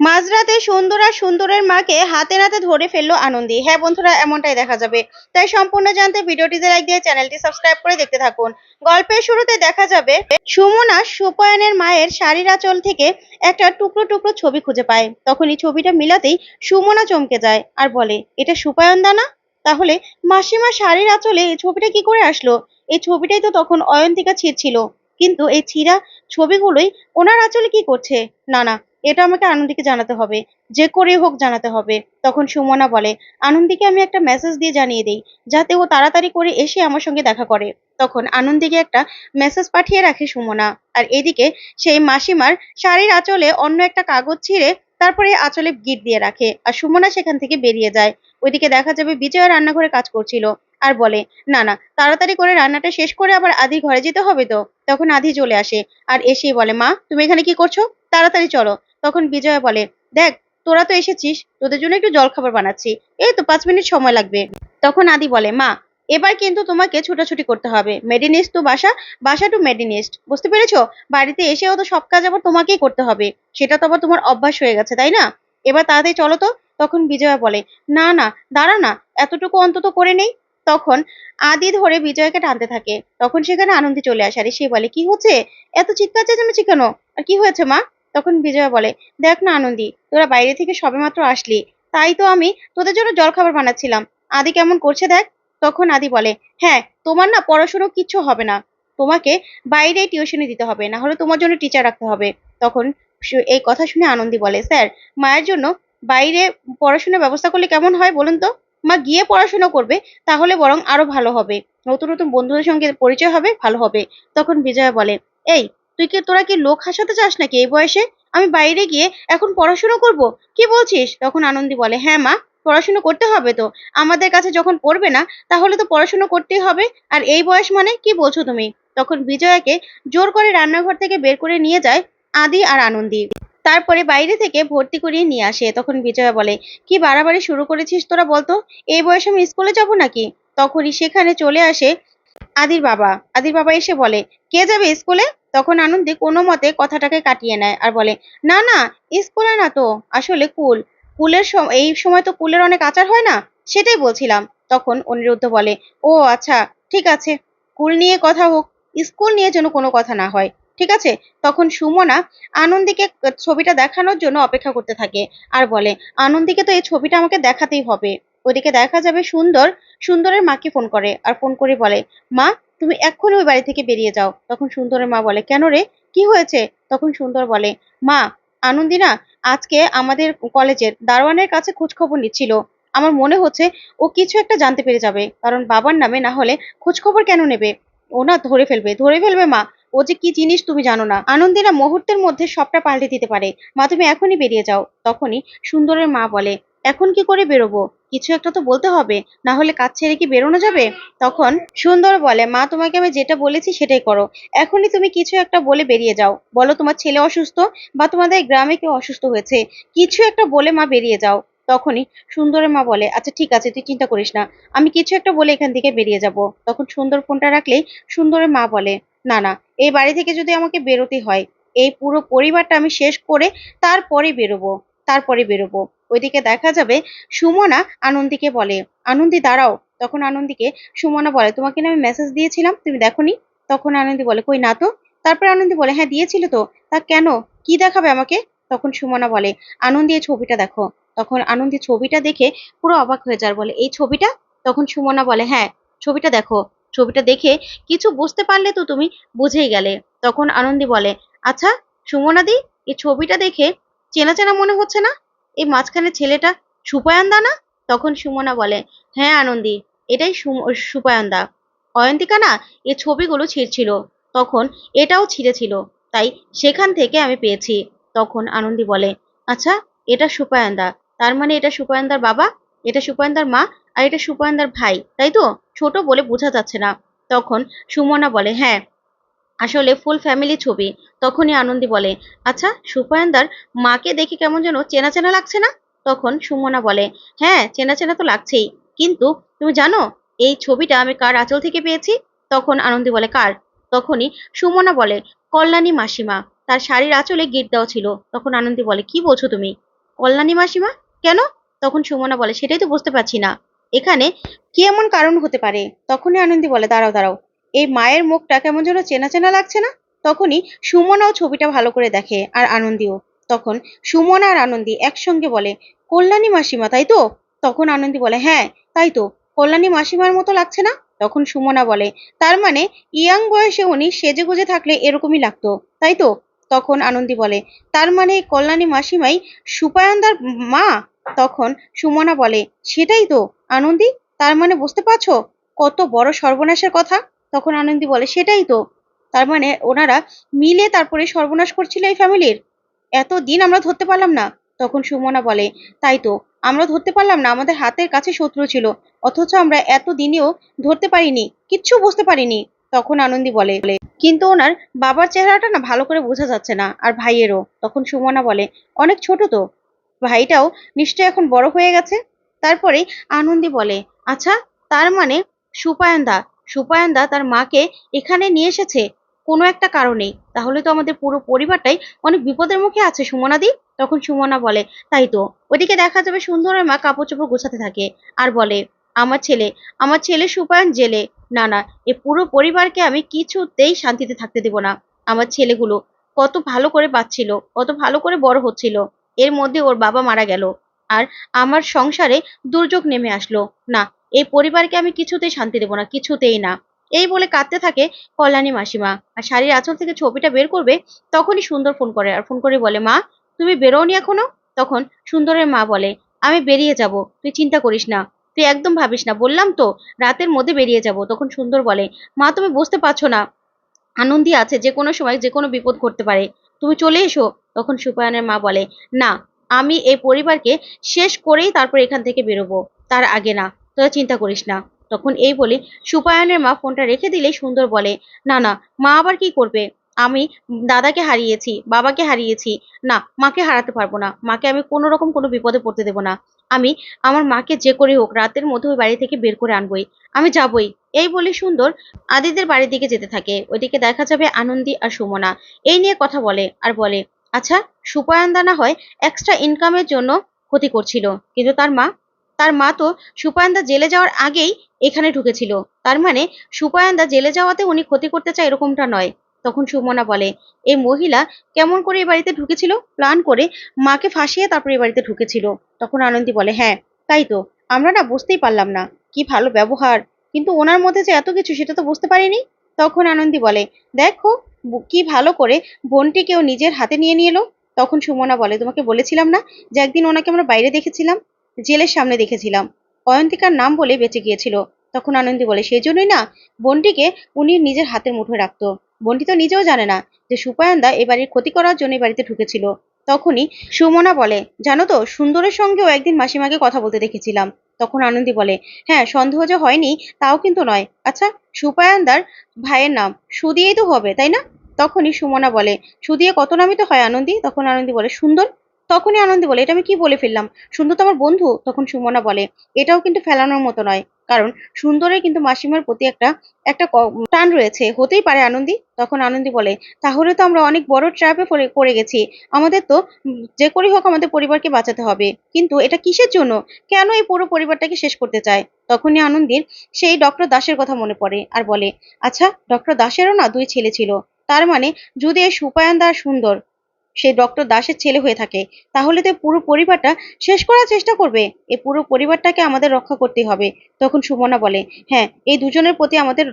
মাঝরাতে সুন্দর আর সুন্দরের মাকে হাতে নাতে ধরে ফেলল আনন্দি। হ্যাঁ বন্ধুরা, এমনটাই দেখা যাবে। তাই সম্পূর্ণ জানতে ভিডিওটিতে লাইক দিয়ে চ্যানেলটি সাবস্ক্রাইব করে দেখতে থাকুন। গল্পের শুরুতে দেখা যাবে, সুমনা সুপয়নের মায়ের শাড়ির আঁচল থেকে একটা টুকরো টুকরো ছবি খুঁজে পায়। তখন এই ছবিটা মিলাতেই সুমনা চমকে যায় আর বলে, এটা সুপায়ন দানা তাহলে মাসিমা শাড়ির আঁচলে এই ছবিটা কি করে আসলো? এই ছবিটাই তো তখন অয়ন্তিকা ছিঁড়ছিল। কিন্তু এই ছিঁড়া ছবিগুলোই ওনার আঁচলে কি করছে? না না এটা আমাকে আনন্দীকে জানাতে হবে। যে করে হোক জানাতে হবে। তখন সুমনা বলে, আনন্দীকে আমি একটা মেসেজ দিয়ে জানিয়ে দেই, যাতে ও তাড়াতাড়ি করে এসে আমার সঙ্গে দেখা করে। তখন আনন্দীকে একটা মেসেজ পাঠিয়ে রাখে সুমনা। আর এদিকে সেই মাসিমার শাড়ির আঁচলে অন্য একটা কাগজ ছিঁড়ে তারপরে আঁচলে গিট দিয়ে রাখে। আর সুমনা সেখান থেকে বেরিয়ে যায়। ওইদিকে দেখা যাবে বিজয়া রান্নাঘরে কাজ করছিল। আর বলে, না না, তাড়াতাড়ি করে রান্নাটা শেষ করে আবার আদির ঘরে যেতে হবে তো? তখন আদি চলে আসে। আর এসেই বলে, মা, তুমি এখানে কি করছ? তাড়াতাড়ি চলো। তখন বিজয়া বলে, দেখ, তোরা তো এসেছিস, তোদের জন্য একটু জলখাবার বানাচ্ছি। এই তো পাঁচ মিনিট সময় লাগবে। তখন আদি বলে, মা, এবার কিন্তু তোমাকে ছুটাছুটি করতে হবে। মেডিনিস্ট তো বাসা বাসা টু মেডিনিস্ট বুঝতে পেরেছ? বাড়িতে এসেও তো সব কাজ আবার তোমাকেই করতে হবে। সেটা তো আবার তোমার অভ্যাস হয়ে গেছে, তাই না? এবার তাড়াতাড়ি চলো তো। তখন বিজয়া বলে, না না, দাঁড়া না, এতটুকু অন্তত করে নেই। তখন আদি ধরে বিজয়কে টানতে থাকে। তখন সেখানে আনন্দে চলে আসে। আর সে বলে, কি হচ্ছে? এত চিৎকার চেঁচামেচি কেন? আর কি হয়েছে, মা? তখন বিজয়া বলে, দেখ না আনন্দি, তোরা বাইরে থেকে সবেমাত্র আসলি, তাই তো আমি তোদের জন্য জলখাবার বানাচ্ছিলাম। আদি কেমন করছে দেখ? তখন আদি বলে হ্যাঁ তোমার না পড়াশুনো কিচ্ছু হবে না। তোমাকে বাইরে টিউশনি দিতে হবে না হলে তোমার জন্য টিচার রাখতে হবে। তখন এই কথা শুনে আনন্দি বলে, স্যার, মায়ের জন্য বাইরে পড়াশোনার ব্যবস্থা করলে কেমন হয় বলুন তো? মা গিয়ে পড়াশোনা করবে, তাহলে বরং আরও ভালো হবে। নতুন নতুন বন্ধুদের সঙ্গে পরিচয় হবে, ভালো হবে। তখন বিজয়া বলে, এই তুই কি তোরা কি লোক হাসাতে চাস নাকি এই বয়সে? আমি বাইরে গিয়ে এখন পড়াশুনো করব। কি বলছিস? তখন আনন্দি বলে হ্যাঁ মা, পড়াশুনো করতে হবে তো। আমাদের কাছে যখন পড়বে না, তাহলে তো পড়াশুনো করতেই হবে। আর এই বয়স মানে কি বলছো তুমি? তখন বিজয়াকে জোর করে রান্নাঘর থেকে বের করে নিয়ে যায় আদি আর আনন্দি। তারপরে বাইরে থেকে ভর্তি করিয়ে নিয়ে আসে। তখন বিজয়া বলে, কি বাড়াবাড়ি শুরু করেছিস তোরা বলতো? এই বয়সে আমি স্কুলে যাব নাকি? তখনই সেখানে চলে আসে আদির বাবা। আদির বাবা এসে বলে, কে যাবে স্কুলে? তখন আনন্দে কোনো মতে কথাটাকে কাটিয়ে নেয় আর বলে, না না, স্কুলে না তো, আসলে কুল। কুলের এই সময় তো কুলের অনেক আচার হয় না? সেটাই বলছিলাম। তখন অনিরুদ্ধ বলে, ও আচ্ছা ঠিক আছে। কুল নিয়ে কথা হোক। স্কুল নিয়ে যেন কোনো কথা না হয়। ঠিক আছে? তখন সুমনা আনন্দীকে ছবিটা দেখানোর জন্য অপেক্ষা করতে থাকে আর বলে, আনন্দীকে তো এই ছবিটা আমাকে দেখাতেই হবে। ওদিকে দেখা যাবে সুন্দর সুন্দরের মাকে ফোন করে আর ফোন করে বলে, মা, তুমি এক্ষুনি ওই বাড়ি থেকে বেরিয়ে যাও। তখন সুন্দরের মা বলে, কেন রে? কি হয়েছে? তখন সুন্দর বলে, মা আনন্দি না আজকে আমাদের কলেজের দারোয়ানের কাছে খোঁজখবর নিচ্ছিল। আমার মনে হচ্ছে ও কিছু একটা জানতে পেরে যাবে, কারণ বাবার নামে না হলে খোঁজখবর কেন নেবে? ও না ধরে ফেলবে ধরে ফেলবে মা। ও যে কি জিনিস তুমি জানো না। আনন্দিনা মুহূর্তের মধ্যে সবটা পাল্টে দিতে পারে। মা, তুমি এখনই বেরিয়ে যাও। তখনই সুন্দরের মা বলে, এখন কি করে বেরোবো? কিছু একটা তো বলতে হবে, না হলে কাজ ছেড়ে কি বেরোনো যাবে? তখন সুন্দর বলে, মা, তোমাকে আমি যেটা বলেছি সেটাই করো। এখনই তুমি কিছু একটা বলে বেরিয়ে যাও। বলো তোমার ছেলে অসুস্থ বা তোমাদের গ্রামে কেউ অসুস্থ হয়েছে? কিছু একটা বলে মা বেরিয়ে যাও। তখনই সুন্দরের মা বলে আচ্ছা ঠিক আছে, তুই চিন্তা করিস না। আমি কিছু একটা বলে এখান থেকে বেরিয়ে যাব। তখন সুন্দর ফোনটা রাখলেই সুন্দরের মা বলে, না না, এই বাড়ি থেকে যদি আমাকে বেরোতে হয়, এই পুরো পরিবারটা আমি শেষ করে তারপরে বেরোবো। তারপরে বেরোবো। ওইদিকে দেখা যাবে সুমনা আনন্দীকে বলে, আনন্দী, দাঁড়াও। তখন আনন্দীকে সুমনা বলে, তোমাকে না আমি মেসেজ দিয়েছিলাম, তুমি দেখোনি? তখন আনন্দী বলে, কই না তো? তারপরে আনন্দী বলে হ্যাঁ দিয়েছিল তো। তা কেন? কি দেখাবে আমাকে? তখন সুমনা বলে, আনন্দী, এই ছবিটা দেখো। তখন আনন্দী ছবিটা দেখে পুরো অবাক হয়ে যার বলে, এই ছবিটা? তখন সুমনা বলে হ্যাঁ ছবিটা দেখো। ছবিটা দেখে কিছু বুঝতে পারলে তো তুমি বুঝেই গেলে। তখন আনন্দী বলে আচ্ছা সুমনাদি এই ছবিটা দেখে চেনা চেনা মনে হচ্ছে না? এই মাঝখানে ছেলেটা সুপায়ন্দা না? তখন সুমনা বলে হ্যাঁ আনন্দী, এটাই সুপায়ন্দা। অয়ন্তিকা না, এ ছবিগুলো ছিঁড়ছিল। তখন এটাও ছিঁড়েছিল। তাই সেখান থেকে আমি পেয়েছি। তখন আনন্দী বলে আচ্ছা এটা সুপায়ন্দা। তার মানে এটা সুপায়ন্দার বাবা? এটা সুপায়ন্দার মা আর এটা সুপায়ন্দার ভাই, তাই তো? ছোট বলে বোঝা যাচ্ছে না। তখন সুমনা বলে হ্যাঁ আসলে ফুল ফ্যামিলি ছবি। তখনই আনন্দি বলে আচ্ছা সুপায়ন্দার মাকে দেখে কেমন যেন চেনা চেনা লাগছে না? তখন সুমনা বলে হ্যাঁ চেনা চেনা তো লাগছেই। কিন্তু তুমি জানো, এই ছবিটা আমি কার আঁচল থেকে পেয়েছি? তখন আনন্দি বলে, কার? তখনই সুমনা বলে, কল্যাণী মাসিমা, তার শাড়ির আঁচলে গিট দেওয়া ছিল। তখন আনন্দি বলে, কি বলছো তুমি? কল্যাণী মাসিমা? কেন? তখন সুমনা বলে, সেটাই তো বুঝতে পারছি না। এখানে কি এমন কারণ হতে পারে? তখনই আনন্দি বলে, দাঁড়াও দাঁড়াও। এই মায়ের মুখটা কেমন যেন চেনা চেনা লাগছে না? তখনই সুমনাও ছবিটা ভালো করে দেখে আর আনন্দীও। তখন সুমনা আর আনন্দী একসঙ্গে বলে, কল্যাণী মাসিমা, তাই তো? তখন আনন্দী বলে হ্যাঁ তাই তো। কল্যাণী মাসিমার মতো লাগছে না? তখন সুমনা বলে, তার মানে ইয়াং বয়সে উনি সেজে গুজে থাকলে এরকমই লাগতো, তাই তো? তখন আনন্দী বলে, তার মানে কল্যাণী মাসিমাই সুপায়ন্দার মা? তখন সুমনা বলে, সেটাই তো। আনন্দী, তার মানে বুঝতে পারছ? কত বড় সর্বনাশের কথা। তখন আনন্দী বলে, সেটাই তো। তার মানে ওনারা মিলে তারপরে সর্বনাশ করছিল এই ফ্যামিলির। এত দিন আমরা ধরতে পারলাম না। তখন সুমনা বলে, তাই তো, আমরা ধরতে পারলাম না, আমাদের হাতের কাছে শত্রু ছিল। অথচ আমরা এত দিনেও ধরতে পারিনি, কিচ্ছু বুঝতে পারিনি। তখন আনন্দী বলে, কিন্তু ওনার বাবার চেহারাটা না ভালো করে বোঝা যাচ্ছে না, আর ভাইয়েরও। তখন সুমনা বলে, অনেক ছোট তো। ভাইটাও নিশ্চয়ই এখন বড় হয়ে গেছে? তারপরে আনন্দী বলে আচ্ছা তার মানে সুপায়ন্দা সুপায়ন্দা তার মাকে এখানে নিয়ে এসেছে। কোনো একটা কারণেই। তাহলে তো আমাদের পুরো পরিবারটাই অনেক বিপদের মুখে আছে, সুমনাদি? তখন সুমনা বলে, তাই তো। ওদিকে দেখা যাবে সুন্দরের মা কাপড় চোপড় গোছাতে থাকে আর বলে, আমার ছেলে আমার ছেলে সুপায়ন জেলে। না না, এ পুরো পরিবারকে আমি কিছুতেই শান্তিতে থাকতে দেব না। আমার ছেলেগুলো কত ভালো করে বাঁচছিল, কত ভালো করে বড় হচ্ছিল। এর মধ্যে ওর বাবা মারা গেল। আর আমার সংসারে দুর্যোগ নেমে আসলো। না এই পরিবারকে আমি কিছুতেই শান্তি দেব না, কিছুতেই না। এই বলে কাঁদতে থাকে কল্যাণী মাসিমা। আর শাড়ির আঁচল থেকে ছবিটা বের করবে, তখনই সুন্দর ফোন করে আর ফোন করে বলে, মা, তুমি বেরোনি এখনও? তখন সুন্দরের মা বলে, আমি বেরিয়ে যাব, তুই চিন্তা করিস না, তুই একদম ভাবিস না। বললাম তো, রাতের মধ্যে বেরিয়ে যাব। তখন সুন্দর বলে, মা, তুমি বুঝতে পারছ না আনন্দী আছে, যে কোনো সময় যে কোনো বিপদ ঘটতে পারে। তুমি চলে এসো। তখন সুপায়নের মা বলে, না, আমি এই পরিবারকে শেষ করেই তারপর এখান থেকে বেরোবো, তার আগে না। তোরা চিন্তা করিস না। তখন এই বলে সুপায়নের মা ফোনটা রেখে দিলেই সুন্দর বলে, না না, মা আবার কি করবে? আমি দাদাকে হারিয়েছি, বাবাকে হারিয়েছি। না, মাকে হারাতে পারব না। মাকে আমি কোনো রকম কোনো বিপদে পড়তে দেবো না। আমি, আমার মাকে যে করে হোক, রাতের মধ্যে ওই বাড়ি থেকে বের করে আনবই। আমি যাবই। এই বলে সুন্দর আদিদের বাড়ির দিকে যেতে থাকে। ওইদিকে দেখা যাবে আনন্দী আর সুমনা। এই নিয়ে কথা বলে আর বলে আচ্ছা সুপায়ন্দা না হয় এক্সট্রা ইনকামের জন্য ক্ষতি করছিল, কিন্তু তার মা তার মা তো সুপায়ন্দা জেলে যাওয়ার আগেই এখানে ঢুকেছিল। তার মানে সুপায়ন্দা জেলে যাওয়াতে উনি ক্ষতি করতে চায় এরকমটা নয়। তখন সুমনা বলে, এই মহিলা কেমন করে এই বাড়িতে ঢুকেছিল? প্ল্যান করে মাকে ফাঁসিয়ে তারপর এই বাড়িতে ঢুকেছিল। তখন আনন্দী বলে হ্যাঁ তাই তো। আমরা না বুঝতেই পারলাম না। কি ভালো ব্যবহার। কিন্তু ওনার মধ্যে যে এত কিছু সেটা তো বুঝতে পারিনি? তখন আনন্দী বলে, দেখো কি ভালো করে বোনটিকেও নিজের হাতে নিয়ে নিয়ে এলো। তখন সুমনা বলে, তোমাকে বলেছিলাম না যে একদিন ওনাকে আমরা বাইরে দেখেছিলাম? জেলের সামনে দেখেছিলাম। অয়ন্তিকার নাম বলে বেঁচে গিয়েছিল। তখন আনন্দী বলে সেই জন্যই না, বোনটিকে উনি নিজের হাতের মুঠোয় রাখতো। বোনটি তো নিজেও জানে না যে সুপায়ন্দা এ বাড়ির ক্ষতি করার জন্য বাড়িতে ঢুকেছিল। তখনই সুমনা বলে, জানো তো, সুন্দরের সঙ্গেও একদিন মাসিমাকে কথা বলতে দেখেছিলাম। তখন আনন্দী বলে হ্যাঁ সন্দেহ যে হয়নি, তাও কিন্তু নয়। আচ্ছা সুপায়ন্দার ভাইয়ের নাম সুদিয়েই তো হবে, তাই না? তখনই সুমনা বলে, সুদিয়ে কত নামই তো হয় আনন্দী? তখন আনন্দী বলে, সুন্দর তখনই আনন্দী বলে, এটা আমি কি বলে ফেললাম? সুন্দর তো আমার বন্ধু তখন সুমনা বলে, এটাও কিন্তু ফেলানোর মতো নয়, কারণ সুন্দরের কিন্তু মাসিমার প্রতি একটা একটা টান রয়েছে, হতেই পারে আনন্দি? তখন আনন্দি বলে, তাহলে তো আমরা অনেক বড় ট্র্যাপে পড়ে গেছি, আমাদের তো যে করেই হোক আমাদের পরিবারকে বাঁচাতে হবে, কিন্তু এটা কিসের জন্য? কেন এই পুরো পরিবারটাকে শেষ করতে চায়? তখনই আনন্দীর সেই ডক্টর দাসের কথা মনে পড়ে আর বলে আচ্ছা ডক্টর দাসেরও না দুই ছেলে ছিল, তার মানে যদি এই সুপায়ন্দা আর সুন্দর সেই ডক্টর দাসের ছেলে হয়ে থাকে। তাহলে তো পুরো পরিবারটা শেষ করার চেষ্টা করবে। এই পুরো পরিবারটাকে আমাদের রক্ষা করতে হবে। তখন সুমনা বলে হ্যাঁ এই দুজনের প্রতি আমাদের